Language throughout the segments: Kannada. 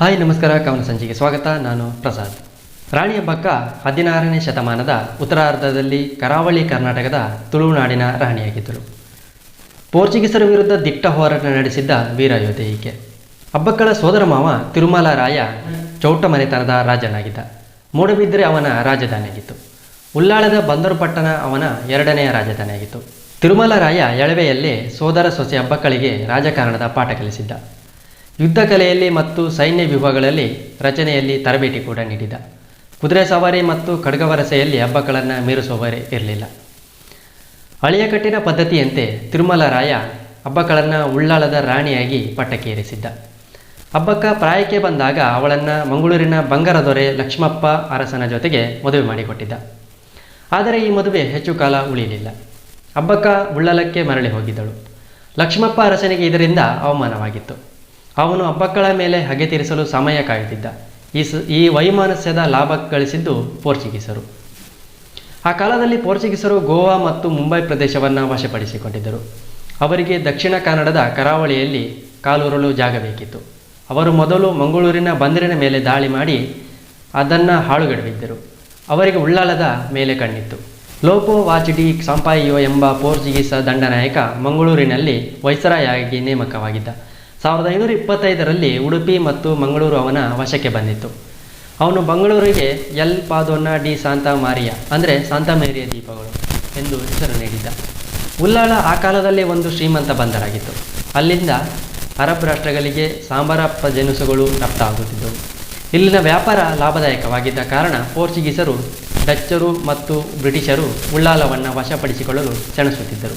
ಹಾಯ್, ನಮಸ್ಕಾರ. ಕವನ ಸಂಚಿಗೆ ಸ್ವಾಗತ. ನಾನು ಪ್ರಸಾದ್. ರಾಣಿಯ ಬಕ್ಕ ಹದಿನಾರನೇ ಶತಮಾನದ ಉತ್ತರಾರ್ಧದಲ್ಲಿ ಕರಾವಳಿ ಕರ್ನಾಟಕದ ತುಳುನಾಡಿನ ರಾಣಿಯಾಗಿದ್ದರು. ಪೋರ್ಚುಗೀಸರ ವಿರುದ್ಧ ದಿಟ್ಟ ಹೋರಾಟ ನಡೆಸಿದ್ದ ವೀರ ಈಕೆ. ಹಬ್ಬಕ್ಕಳ ಸೋದರ ಮಾವ ತಿರುಮಲ ರಾಯ ಚೌಟ ಮನೆತನದ ರಾಜನಾಗಿದ್ದ. ಮೂಡಬಿದ್ರೆ ಅವನ ರಾಜಧಾನಿಯಾಗಿತ್ತು. ಉಳ್ಳಾಳದ ಬಂದರುಪಟ್ಟಣ ಅವನ ಎರಡನೆಯ ರಾಜಧಾನಿಯಾಗಿತ್ತು. ತಿರುಮಲ ರಾಯ ಎಳವೆಯಲ್ಲೇ ಸೋದರ ಸೊಸೆ ಹಬ್ಬಕ್ಕಳಿಗೆ ರಾಜಕಾರಣದ ಪಾಠ ಕಲಿಸಿದ್ದ. ಯುದ್ಧ ಕಲೆಯಲ್ಲಿ ಮತ್ತು ಸೈನ್ಯ ವಿಭಾಗಗಳಲ್ಲಿ ರಚನೆಯಲ್ಲಿ ತರಬೇತಿ ಕೂಡ ನೀಡಿದ. ಕುದುರೆ ಸವಾರಿ ಮತ್ತು ಖಡ್ಗವರಸೆಯಲ್ಲಿ ಹಬ್ಬಗಳನ್ನು ಮೀರಿಸುವವರೇ ಇರಲಿಲ್ಲ. ಹಳೆಯ ಕಟ್ಟಿನ ಪದ್ಧತಿಯಂತೆ ತಿರುಮಲ ರಾಯ ಹಬ್ಬಗಳನ್ನು ಉಳ್ಳಾಳದ ರಾಣಿಯಾಗಿ ಪಟ್ಟಕ್ಕೇರಿಸಿದ್ದ. ಹಬ್ಬಕ್ಕ ಪ್ರಾಯಕ್ಕೆ ಬಂದಾಗ ಅವಳನ್ನು ಮಂಗಳೂರಿನ ಬಂಗಾರ ದೊರೆ ಲಕ್ಷ್ಮಪ್ಪ ಅರಸನ ಜೊತೆಗೆ ಮದುವೆ ಮಾಡಿಕೊಟ್ಟಿದ್ದ. ಆದರೆ ಈ ಮದುವೆ ಹೆಚ್ಚು ಕಾಲ ಉಳಿಯಲಿಲ್ಲ ಹಬ್ಬಕ್ಕ ಉಳ್ಳಲಕ್ಕೆ ಮರಳಿ ಹೋಗಿದ್ದಳು. ಲಕ್ಷ್ಮಪ್ಪ ಅರಸನಿಗೆ ಇದರಿಂದ ಅವಮಾನವಾಗಿತ್ತು. ಅವನು ಹಬ್ಬಕ್ಕಳ ಮೇಲೆ ಹಗೆ ತೀರಿಸಲು ಸಮಯ ಕಾಯುತ್ತಿದ್ದ. ಈ ಸ, ಈ ವೈಮಾನಸ್ಯದ ಲಾಭ ಗಳಿಸಿದ್ದು ಪೋರ್ಚುಗೀಸರು. ಆ ಕಾಲದಲ್ಲಿ ಪೋರ್ಚುಗೀಸರು ಗೋವಾ ಮತ್ತು ಮುಂಬೈ ಪ್ರದೇಶವನ್ನು ವಶಪಡಿಸಿಕೊಂಡಿದ್ದರು. ಅವರಿಗೆ ದಕ್ಷಿಣ ಕನ್ನಡದ ಕರಾವಳಿಯಲ್ಲಿ ಕಾಲೂರಲು ಜಾಗ ಬೇಕಿತ್ತು. ಅವರು ಮೊದಲು ಮಂಗಳೂರಿನ ಬಂದರಿನ ಮೇಲೆ ದಾಳಿ ಮಾಡಿ ಅದನ್ನು ಹಾಳುಗಡವಿದ್ದರು ಅವರಿಗೆ ಉಳ್ಳಾಲದ ಮೇಲೆ ಕಣ್ಣಿತ್ತು. ಲೋಪೋ ವಾಚಿಡಿ ಸಂಪಾಯಿಯೋ ಎಂಬ ಪೋರ್ಚುಗೀಸ ದಂಡನಾಯಕ ಮಂಗಳೂರಿನಲ್ಲಿ ವೈಸರಾಯಾಗಿ ನೇಮಕವಾಗಿದ್ದ. ಸಾವಿರದ ಐನೂರ ಇಪ್ಪತ್ತೈದರಲ್ಲಿ ಉಡುಪಿ ಮತ್ತು ಮಂಗಳೂರು ಅವನ ವಶಕ್ಕೆ ಬಂದಿತ್ತು. ಅವನು ಮಂಗಳೂರಿಗೆ ಎಲ್ ಪಾದೋನ್ನ ಡಿ ಸಾಂತಾ ಮಾರಿಯಾ, ಅಂದರೆ ಸಾಂತಾ ಮೇರಿಯ ದೀಪಗಳು ಎಂದು ಹೆಸರು ನೀಡಿದ್ದ. ಉಲ್ಲಾಳ ಆ ಕಾಲದಲ್ಲೇ ಒಂದು ಶ್ರೀಮಂತ ಬಂದರಾಗಿತ್ತು. ಅಲ್ಲಿಂದ ಅರಬ್ ರಾಷ್ಟ್ರಗಳಿಗೆ ಸಾಂಬಾರಪ್ಪ ಜನುಸುಗಳು ರಫ್ತಾಗುತ್ತಿದ್ದವು ಇಲ್ಲಿನ ವ್ಯಾಪಾರ ಲಾಭದಾಯಕವಾಗಿದ್ದ ಕಾರಣ ಪೋರ್ಚುಗೀಸರು ಡಚ್ಚರು ಮತ್ತು ಬ್ರಿಟಿಷರು ಉಳ್ಳಾಲವನ್ನು ವಶಪಡಿಸಿಕೊಳ್ಳಲು ಸೆಣಸುತ್ತಿದ್ದರು.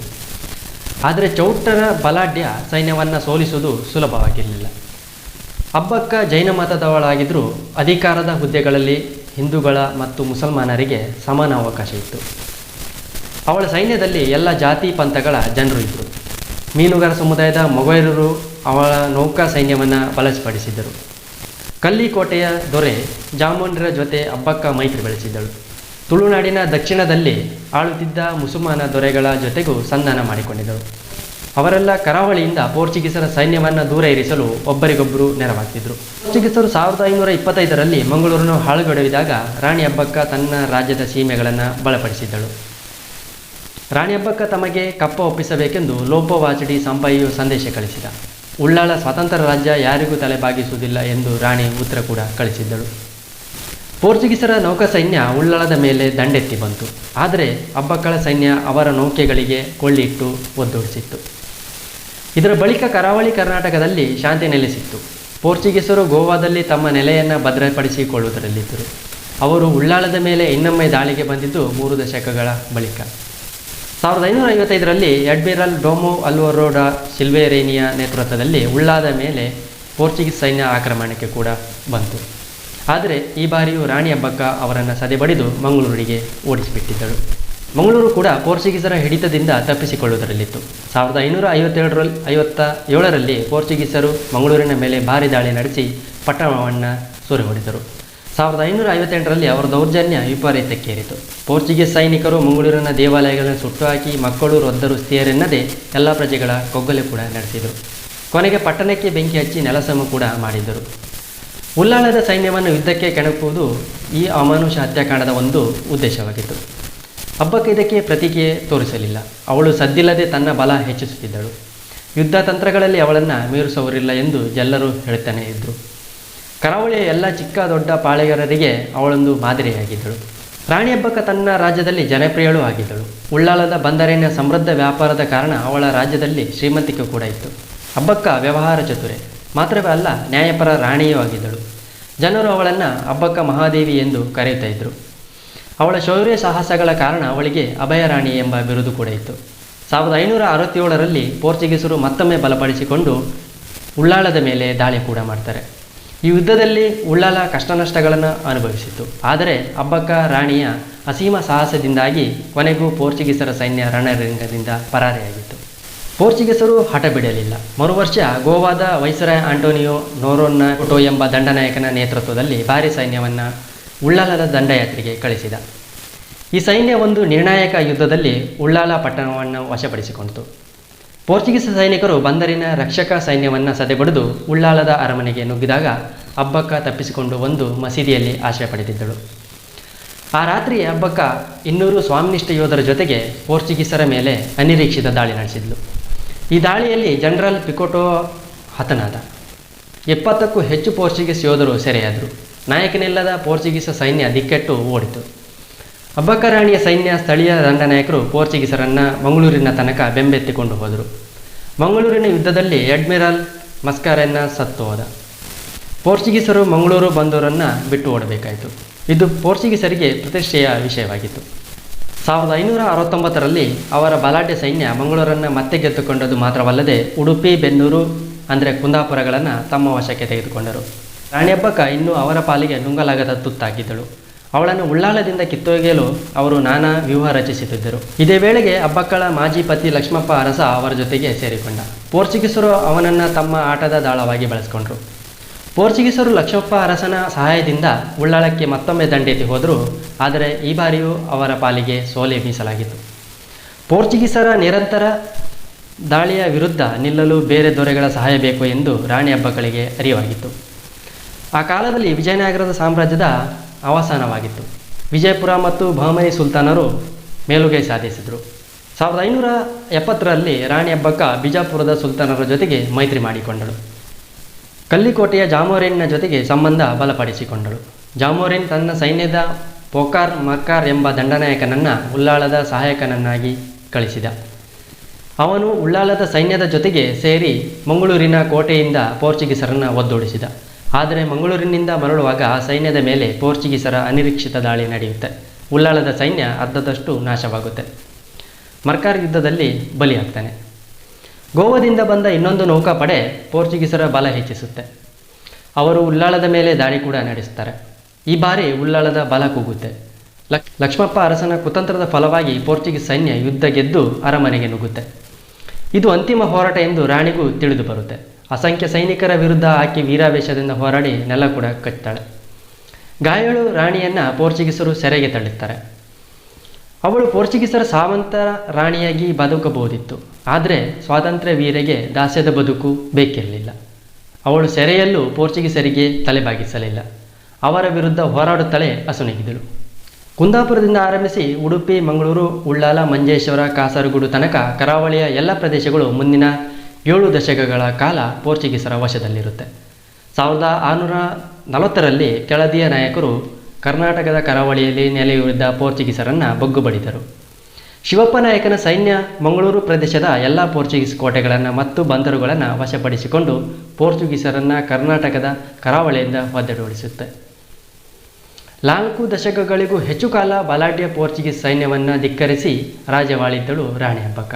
ಆದರೆ ಚೌಟರ ಬಲಾಢ್ಯ ಸೈನ್ಯವನ್ನು ಸೋಲಿಸುವುದು ಸುಲಭವಾಗಿರಲಿಲ್ಲ. ಹಬ್ಬಕ್ಕ ಜೈನ ಮತದವಳಾಗಿದ್ದರೂ ಅಧಿಕಾರದ ಹುದ್ದೆಗಳಲ್ಲಿ ಹಿಂದೂಗಳ ಮತ್ತು ಮುಸಲ್ಮಾನರಿಗೆ ಸಮಾನ ಅವಕಾಶ ಇತ್ತು. ಅವಳ ಸೈನ್ಯದಲ್ಲಿ ಎಲ್ಲ ಜಾತಿ ಪಂಥಗಳ ಜನರು ಇದ್ದರು ಮೀನುಗಾರ ಸಮುದಾಯದ ಮೊಗೈರರು ಅವಳ ನೌಕಾ ಸೈನ್ಯವನ್ನು ಬಲಪಡಿಸಿದ್ದರು ಕಲ್ಲಿಕೋಟೆಯ ದೊರೆ ಜಾಮುಂಡ್ರ ಜೊತೆ ಹಬ್ಬಕ್ಕ ಮೈತ್ರಿ ಬೆಳೆಸಿದ್ದಳು. ತುಳುನಾಡಿನ ದಕ್ಷಿಣದಲ್ಲಿ ಆಳುತ್ತಿದ್ದ ಮುಸಲ್ಮಾನ ದೊರೆಗಳ ಜೊತೆಗೂ ಸಂಧಾನ ಮಾಡಿಕೊಂಡಿದ್ದರು. ಅವರೆಲ್ಲ ಕರಾವಳಿಯಿಂದ ಪೋರ್ಚುಗೀಸರ ಸೈನ್ಯವನ್ನು ದೂರ ಇರಿಸಲು ಒಬ್ಬರಿಗೊಬ್ಬರು ನೆರವಾಗ್ತಿದ್ರು. ಪೋರ್ಚುಗೀಸರು ಸಾವಿರದ ಐನೂರ ಇಪ್ಪತ್ತೈದರಲ್ಲಿ ಮಂಗಳೂರನ್ನು ಹಾಳುಗಡವಿದಾಗ ರಾಣಿ ಹಬ್ಬಕ್ಕ ತನ್ನ ರಾಜ್ಯದ ಸೀಮೆಗಳನ್ನು ಬಲಪಡಿಸಿದ್ದಳು. ರಾಣಿ ಹಬ್ಬಕ್ಕ ತಮಗೆ ಕಪ್ಪ ಒಪ್ಪಿಸಬೇಕೆಂದು ಲೋಪವಾಚಡಿ ಸಂಪಾಯಿಯು ಸಂದೇಶ ಕಳಿಸಿದ. ಉಳ್ಳಾಳ ಸ್ವತಂತ್ರ ರಾಜ್ಯ ಯಾರಿಗೂ ತಲೆಬಾಗಿಸುವುದಿಲ್ಲ ಎಂದು ರಾಣಿ ಉತ್ತರ ಕೂಡ ಕಳಿಸಿದ್ದಳು. ಪೋರ್ಚುಗೀಸರ ನೌಕಾ ಸೈನ್ಯ ಉಳ್ಳಾಳದ ಮೇಲೆ ದಂಡೆತ್ತಿ ಬಂತು. ಆದರೆ ಅಬ್ಬಕ್ಕಳ ಸೈನ್ಯ ಅವರ ನೌಕೆಗಳಿಗೆ ಕೊಳ್ಳಿಟ್ಟು ಒದ್ದೊಡಿಸಿತ್ತು. ಇದರ ಬಳಿಕ ಕರಾವಳಿ ಕರ್ನಾಟಕದಲ್ಲಿ ಶಾಂತಿ ನೆಲೆಸಿತ್ತು. ಪೋರ್ಚುಗೀಸರು ಗೋವಾದಲ್ಲಿ ತಮ್ಮ ನೆಲೆಯನ್ನು ಭದ್ರಪಡಿಸಿಕೊಳ್ಳುವುದರಲ್ಲಿದ್ದರು. ಅವರು ಉಳ್ಳಾಳದ ಮೇಲೆ ಇನ್ನೊಮ್ಮೆ ದಾಳಿಗೆ ಬಂದಿದ್ದು ಮೂರು ದಶಕಗಳ ಬಳಿಕ. ಸಾವಿರದ ಐನೂರ ಐವತ್ತೈದರಲ್ಲಿ ಅಡ್ಮಿರಲ್ ಡೋಮೋ ಅಲ್ವರೋಡ ಸಿಲ್ವೇರೇನಿಯ ನೇತೃತ್ವದಲ್ಲಿ ಉಳ್ಳಾದ ಮೇಲೆ ಪೋರ್ಚುಗೀಸ್ ಸೈನ್ಯ ಆಕ್ರಮಣಕ್ಕೆ ಕೂಡ ಬಂತು. ಆದರೆ ಈ ಬಾರಿಯೂ ರಾಣಿ ಹಬ್ಬಕ್ಕ ಅವರನ್ನು ಸದೆಬಡಿದು ಮಂಗಳೂರಿಗೆ ಓಡಿಸಿಬಿಟ್ಟಿದ್ದಳು. ಮಂಗಳೂರು ಕೂಡ ಪೋರ್ಚುಗೀಸರ ಹಿಡಿತದಿಂದ ತಪ್ಪಿಸಿಕೊಳ್ಳುವುದರಲ್ಲಿತ್ತು. ಸಾವಿರದ ಐನೂರ ಐವತ್ತೇಳರಲ್ಲಿ, ಐವತ್ತ ಏಳರಲ್ಲಿ ಪೋರ್ಚುಗೀಸರು ಮಂಗಳೂರಿನ ಮೇಲೆ ಭಾರಿ ದಾಳಿ ನಡೆಸಿ ಪಟ್ಟಣವನ್ನು ಸೂರೆ ಹೊಡೆದರು ಸಾವಿರದ ಐನೂರ ಐವತ್ತೆಂಟರಲ್ಲಿ ಅವರ ದೌರ್ಜನ್ಯ ವಿಪರೀತಕ್ಕೇರಿತು. ಪೋರ್ಚುಗೀಸ್ ಸೈನಿಕರು ಮಂಗಳೂರಿನ ದೇವಾಲಯಗಳನ್ನು ಸುಟ್ಟು ಹಾಕಿ ಮಕ್ಕಳು, ವೃದ್ಧರು, ಸ್ತ್ರೀಯರೆನ್ನದೇ ಎಲ್ಲ ಪ್ರಜೆಗಳ ಕೊಗ್ಗಲೆ ಕೂಡ ನಡೆಸಿದರು. ಕೊನೆಗೆ ಪಟ್ಟಣಕ್ಕೆ ಬೆಂಕಿ ಹಚ್ಚಿ ನೆಲಸಮ ಕೂಡ ಮಾಡಿದರು ಉಲ್ಲಾಳದ ಸೈನ್ಯವನ್ನು ಯುದ್ಧಕ್ಕೆ ಕೆಣಕುವುದು ಈ ಅಮಾನುಷ ಹತ್ಯಾಕಾಂಡದ ಒಂದು ಉದ್ದೇಶವಾಗಿತ್ತು. ಹಬ್ಬಕ್ಕೆ ಇದಕ್ಕೆ ಪ್ರತಿಕ್ರಿಯೆ ತೋರಿಸಲಿಲ್ಲ. ಅವಳು ಸದ್ದಿಲ್ಲದೆ ತನ್ನ ಬಲ ಹೆಚ್ಚಿಸುತ್ತಿದ್ದಳು. ಯುದ್ಧ ತಂತ್ರಗಳಲ್ಲಿ ಅವಳನ್ನು ಮೀರಿಸುವವರಿಲ್ಲ ಎಂದು ಎಲ್ಲರೂ ಹೇಳುತ್ತಾನೆ ಇದ್ದರು ಕರಾವಳಿಯ ಎಲ್ಲ ಚಿಕ್ಕ ದೊಡ್ಡ ಪಾಳೆಗಾರರಿಗೆ ಅವಳೊಂದು ಮಾದರಿಯಾಗಿದ್ದಳು. ರಾಣಿ ಹಬ್ಬಕ್ಕ ತನ್ನ ರಾಜ್ಯದಲ್ಲಿ ಜನಪ್ರಿಯಳೂ ಆಗಿದ್ದಳು. ಉಳ್ಳಾಳದ ಬಂದರಿನ ಸಮೃದ್ಧ ವ್ಯಾಪಾರದ ಕಾರಣ ಅವಳ ರಾಜ್ಯದಲ್ಲಿ ಶ್ರೀಮಂತಿಕೆ ಕೂಡ ಇತ್ತು. ಹಬ್ಬಕ್ಕ ವ್ಯವಹಾರ ಚತುರೆ. ಮಾತ್ರವೇ ಅಲ್ಲ, ನ್ಯಾಯಪರ ರಾಣಿಯೂ ಆಗಿದ್ದಳು. ಜನರು ಅವಳನ್ನು ಅಬ್ಬಕ್ಕ ಮಹಾದೇವಿ ಎಂದು ಕರೆಯುತ್ತಾ ಇದ್ದರು ಅವಳ ಶೌರ್ಯ ಸಾಹಸಗಳ ಕಾರಣ ಅವಳಿಗೆ ಅಭಯ ರಾಣಿ ಎಂಬ ಬಿರುದು ಕೂಡ ಇತ್ತು. ಸಾವಿರದ ಐನೂರ ಅರವತ್ತೇಳರಲ್ಲಿ ಪೋರ್ಚುಗೀಸರು ಮತ್ತೊಮ್ಮೆ ಬಲಪಡಿಸಿಕೊಂಡು ಉಳ್ಳಾಳದ ಮೇಲೆ ದಾಳಿ ಕೂಡ ಮಾಡ್ತಾರೆ. ಈ ಯುದ್ಧದಲ್ಲಿ ಉಳ್ಳಾಲ ಕಷ್ಟ ನಷ್ಟಗಳನ್ನು ಅನುಭವಿಸಿತು ಆದರೆ ಅಬ್ಬಕ್ಕ ರಾಣಿಯ ಅಸೀಮ ಸಾಹಸದಿಂದಾಗಿ ಕೊನೆಗೂ ಪೋರ್ಚುಗೀಸರ ಸೈನ್ಯ ರಣರಂಗದಿಂದ ಪರಾರಿಯಾಗಿತ್ತು. ಪೋರ್ಚುಗೀಸರು ಹಠ ಬಿಡಲಿಲ್ಲ. ಮರುವರ್ಷ ಗೋವಾದ ವೈಸರಾಯ್ ಆಂಟೋನಿಯೋ ನೋರೋನ್ನ ಕೊಟೊ ಎಂಬ ದಂಡನಾಯಕನ ನೇತೃತ್ವದಲ್ಲಿ ಭಾರಿ ಸೈನ್ಯವನ್ನು ಉಳ್ಳಾಲದ ದಂಡಯಾತ್ರೆಗೆ ಕಳಿಸಿದ. ಈ ಸೈನ್ಯ ಒಂದು ನಿರ್ಣಾಯಕ ಯುದ್ಧದಲ್ಲಿ ಉಳ್ಳಾಲ ಪಟ್ಟಣವನ್ನು ವಶಪಡಿಸಿಕೊಂಡಿತು ಪೋರ್ಚುಗೀಸ್ ಸೈನಿಕರು ಬಂದರಿನ ರಕ್ಷಕ ಸೈನ್ಯವನ್ನು ಸದೆಬಡಿದು ಉಳ್ಳಾಲದ ಅರಮನೆಗೆ ನುಗ್ಗಿದಾಗ ಹಬ್ಬಕ್ಕ ತಪ್ಪಿಸಿಕೊಂಡು ಒಂದು ಮಸೀದಿಯಲ್ಲಿ ಆಶ್ರಯ ಪಡೆದಿದ್ದಳು. ಆ ರಾತ್ರಿ ಹಬ್ಬಕ್ಕ ಇನ್ನೂರು ಸ್ವಾಮಿನಿಷ್ಠ ಯೋಧರ ಜೊತೆಗೆ ಪೋರ್ಚುಗೀಸರ ಮೇಲೆ ಅನಿರೀಕ್ಷಿತ ದಾಳಿ ನಡೆಸಿದ್ಲು. ಈ ದಾಳಿಯಲ್ಲಿ ಜನರಲ್ ಪಿಕೋಟೋ ಹತನಾದ. ಎಪ್ಪತ್ತಕ್ಕೂ ಹೆಚ್ಚು ಪೋರ್ಚುಗೀಸ್ ಯೋಧರು ಸೆರೆಯಾದರು. ನಾಯಕನಿಲ್ಲದ ಪೋರ್ಚುಗೀಸ ಸೈನ್ಯ ದಿಕ್ಕೆಟ್ಟು ಓಡಿತು. ಅಬ್ಬಕ್ಕರಾಣಿಯ ಸೈನ್ಯ ಸ್ಥಳೀಯ ದಂಡನಾಯಕರು ಪೋರ್ಚುಗೀಸರನ್ನು ಮಂಗಳೂರಿನ ತನಕ ಬೆಂಬೆತ್ತಿಕೊಂಡು ಹೋದರು. ಮಂಗಳೂರಿನ ಯುದ್ಧದಲ್ಲಿ ಅಡ್ಮಿರಲ್ ಮಸ್ಕಾರನ್ನ ಸತ್ತು ಹೋದ. ಪೋರ್ಚುಗೀಸರು ಮಂಗಳೂರು ಬಂದೂರನ್ನು ಬಿಟ್ಟು ಓಡಬೇಕಾಯಿತು. ಇದು ಪೋರ್ಚುಗೀಸರಿಗೆ ಪ್ರತಿಷ್ಠೆಯ ವಿಷಯವಾಗಿತ್ತು. ಸಾವಿರದ ಐನೂರ ಅರವತ್ತೊಂಬತ್ತರಲ್ಲಿ ಅವರ ಬಲಾಢ್ಯ ಸೈನ್ಯ ಮಂಗಳೂರನ್ನು ಮತ್ತೆ ಗೆದ್ದುಕೊಂಡದ್ದು ಮಾತ್ರವಲ್ಲದೆ ಉಡುಪಿ, ಬೆನ್ನೂರು, ಅಂದರೆ ಕುಂದಾಪುರಗಳನ್ನು ತಮ್ಮ ವಶಕ್ಕೆ ತೆಗೆದುಕೊಂಡರು. ರಾಣಿಯಬ್ಬಕ್ಕ ಇನ್ನೂ ಅವರ ಪಾಲಿಗೆ ನುಂಗಲಾಗದ ತುತ್ತಾಗಿದ್ದಳು. ಅವಳನ್ನು ಉಳ್ಳಾಲದಿಂದ ಕಿತ್ತೊಗೆಯಲು ಅವರು ನಾನಾ ವ್ಯೂಹ ರಚಿಸುತ್ತಿದ್ದರು. ಇದೇ ವೇಳೆಗೆ ಅಬ್ಬಕ್ಕಳ ಮಾಜಿ ಪತಿ ಲಕ್ಷ್ಮಪ್ಪ ಅರಸ ಅವರ ಜೊತೆಗೆ ಸೇರಿಕೊಂಡ. ಪೋರ್ಚುಗೀಸರು ಅವನನ್ನು ತಮ್ಮ ಆಟದ ದಾಳವಾಗಿ ಬಳಸಿಕೊಂಡ್ರು. ಪೋರ್ಚುಗೀಸರು ಲಕ್ಷ್ಮಪ್ಪ ಅರಸನ ಸಹಾಯದಿಂದ ಉಳ್ಳಾಳಕ್ಕೆ ಮತ್ತೊಮ್ಮೆ ದಂಡೆತ್ತಿ ಹೋದರು. ಆದರೆ ಈ ಬಾರಿಯೂ ಅವರ ಪಾಲಿಗೆ ಸೋಲೆ ಮೀಸಲಾಗಿತ್ತು. ಪೋರ್ಚುಗೀಸರ ನಿರಂತರ ದಾಳಿಯ ವಿರುದ್ಧ ನಿಲ್ಲಲು ಬೇರೆ ದೊರೆಗಳ ಸಹಾಯ ಬೇಕು ಎಂದು ರಾಣಿ ಹಬ್ಬಗಳಿಗೆ ಅರಿವಾಗಿತ್ತು. ಆ ಕಾಲದಲ್ಲಿ ವಿಜಯನಗರದ ಸಾಮ್ರಾಜ್ಯದ ಅವಸಾನವಾಗಿತ್ತು. ವಿಜಯಪುರ ಮತ್ತು ಬಹಮನಿ ಸುಲ್ತಾನರು ಮೇಲುಗೈ ಸಾಧಿಸಿದರು. ಸಾವಿರದ ಐನೂರ ಎಪ್ಪತ್ತರಲ್ಲಿ ರಾಣಿ ಹಬ್ಬಕ್ಕ ಬಿಜಾಪುರದ ಸುಲ್ತಾನರ ಜೊತೆಗೆ ಮೈತ್ರಿ ಮಾಡಿಕೊಂಡಳು ಕಲ್ಲಿಕೋಟೆಯ ಜಾಮೋರಿನ್ನ ಜೊತೆಗೆ ಸಂಬಂಧ ಬಲಪಡಿಸಿಕೊಂಡಳು. ಜಾಮೋರಿನ್ ತನ್ನ ಸೈನ್ಯದ ಪೋಕಾರ್ ಮರ್ಕಾರ್ ಎಂಬ ದಂಡನಾಯಕನನ್ನು ಉಳ್ಳಾಳದ ಸಹಾಯಕನನ್ನಾಗಿ ಕಳಿಸಿದ. ಅವನು ಉಳ್ಳಾಲದ ಸೈನ್ಯದ ಜೊತೆಗೆ ಸೇರಿ ಮಂಗಳೂರಿನ ಕೋಟೆಯಿಂದ ಪೋರ್ಚುಗೀಸರನ್ನು ಒದ್ದೋಡಿಸಿದ. ಆದರೆ ಮಂಗಳೂರಿನಿಂದ ಮರಳುವಾಗ ಆ ಸೈನ್ಯದ ಮೇಲೆ ಪೋರ್ಚುಗೀಸರ ಅನಿರೀಕ್ಷಿತ ದಾಳಿ ನಡೆಯುತ್ತೆ. ಉಳ್ಳಾಲದ ಸೈನ್ಯ ಅರ್ಧದಷ್ಟು ನಾಶವಾಗುತ್ತೆ. ಮರ್ಕಾರ್ ಯುದ್ಧದಲ್ಲಿ ಬಲಿಯಾಗ್ತಾನೆ. ಗೋವಾದಿಂದ ಬಂದ ಇನ್ನೊಂದು ನೌಕಾಪಡೆ ಪೋರ್ಚುಗೀಸರ ಬಲ ಹೆಚ್ಚಿಸುತ್ತೆ. ಅವರು ಉಳ್ಳಾಳದ ಮೇಲೆ ದಾಳಿ ಕೂಡ ನಡೆಸ್ತಾರೆ. ಈ ಬಾರಿ ಉಳ್ಳಾಳದ ಬಲ ಕೂಗುತ್ತೆ. ಲಕ್, ಲಕ್ಷ್ಮಪ್ಪ ಅರಸನ ಕುತಂತ್ರದ ಫಲವಾಗಿ ಪೋರ್ಚುಗೀಸ್ ಸೈನ್ಯ ಯುದ್ಧ ಗೆದ್ದು ಅರಮನೆಗೆ ನುಗ್ಗುತ್ತೆ. ಇದು ಅಂತಿಮ ಹೋರಾಟ ಎಂದು ರಾಣಿಗೂ ತಿಳಿದು ಬರುತ್ತೆ. ಅಸಂಖ್ಯ ಸೈನಿಕರ ವಿರುದ್ಧ ಆಕೆ ವೀರಾವೇಶದಿಂದ ಹೋರಾಡಿ ನೆಲ ಕೂಡ ಕಚ್ತಾಳೆ ಗಾಯಾಳು ರಾಣಿಯನ್ನು ಪೋರ್ಚುಗೀಸರು ಸೆರೆಗೆ ತಳ್ಳುತ್ತಾರೆ ಅವಳು ಪೋರ್ಚುಗೀಸರ ಸಾವಂತ ರಾಣಿಯಾಗಿ ಬದುಕಬಹುದಿತ್ತು. ಆದರೆ ಸ್ವಾತಂತ್ರ್ಯ ವೀರೆಗೆ ದಾಸ್ಯದ ಬದುಕು ಬೇಕಿರಲಿಲ್ಲ. ಅವಳು ಸೆರೆಯಲ್ಲೂ ಪೋರ್ಚುಗೀಸರಿಗೆ ತಲೆಬಾಗಿಸಲಿಲ್ಲ. ಅವರ ವಿರುದ್ಧ ಹೋರಾಡುತ್ತಲೇ ಅಸುನೀಗಿದಳು. ಕುಂದಾಪುರದಿಂದ ಆರಂಭಿಸಿ ಉಡುಪಿ, ಮಂಗಳೂರು, ಉಳ್ಳಾಲ, ಮಂಜೇಶ್ವರ, ಕಾಸರಗೋಡು ತನಕ ಕರಾವಳಿಯ ಎಲ್ಲ ಪ್ರದೇಶಗಳು ಮುಂದಿನ ಏಳು ದಶಕಗಳ ಕಾಲ ಪೋರ್ಚುಗೀಸರ ವಶದಲ್ಲಿರುತ್ತೆ. ಸಾವಿರದ ಆರುನೂರ ನಲವತ್ತರಲ್ಲಿ ಕೆಳದಿಯ ನಾಯಕರು ಕರ್ನಾಟಕದ ಕರಾವಳಿಯಲ್ಲಿ ನೆಲೆಯೂರಿದ್ದ ಪೋರ್ಚುಗೀಸರನ್ನು ಬಗ್ಗುಬಡಿದರು. ಶಿವಪ್ಪನಾಯಕನ ಸೈನ್ಯ ಮಂಗಳೂರು ಪ್ರದೇಶದ ಎಲ್ಲ ಪೋರ್ಚುಗೀಸ್ ಕೋಟೆಗಳನ್ನು ಮತ್ತು ಬಂದರುಗಳನ್ನು ವಶಪಡಿಸಿಕೊಂಡು ಪೋರ್ಚುಗೀಸರನ್ನು ಕರ್ನಾಟಕದ ಕರಾವಳಿಯಿಂದ ಒದ್ದೆಡೋಡಿಸುತ್ತೆ ನಾಲ್ಕು ದಶಕಗಳಿಗೂ ಹೆಚ್ಚು ಕಾಲ ಬಲಾಢ್ಯ ಪೋರ್ಚುಗೀಸ್ ಸೈನ್ಯವನ್ನು ಧಿಕ್ಕರಿಸಿ ರಾಜವಾಳಿದ್ದಳು ರಾಣಿ ಹಬ್ಬಕ್ಕ.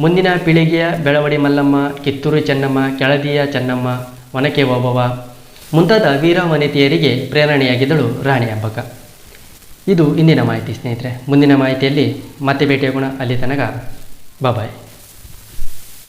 ಮುಂದಿನ ಪೀಳಿಗೆಯ ಬೆಳವಡಿ ಮಲ್ಲಮ್ಮ, ಕಿತ್ತೂರು ಚೆನ್ನಮ್ಮ, ಕೆಳದಿಯ ಚೆನ್ನಮ್ಮ, ಒನಕೆ ಓಬವ್ವ ಮುಂತಾದ ವೀರ ವನಿತೆಯರಿಗೆ ಪ್ರೇರಣೆಯಾಗಿದ್ದಳು ರಾಣಿ ಅಬ್ಬಕ್ಕ ಇದು ಇಂದಿನ ಮಾಹಿತಿ ಸ್ನೇಹಿತರೆ. ಮುಂದಿನ ಮಾಹಿತಿಯಲ್ಲಿ ಮತ್ತೆ ಭೇಟಿಯಾಗೋಣ. ಅಲ್ಲಿ ತನಕ ಬಾಯ್.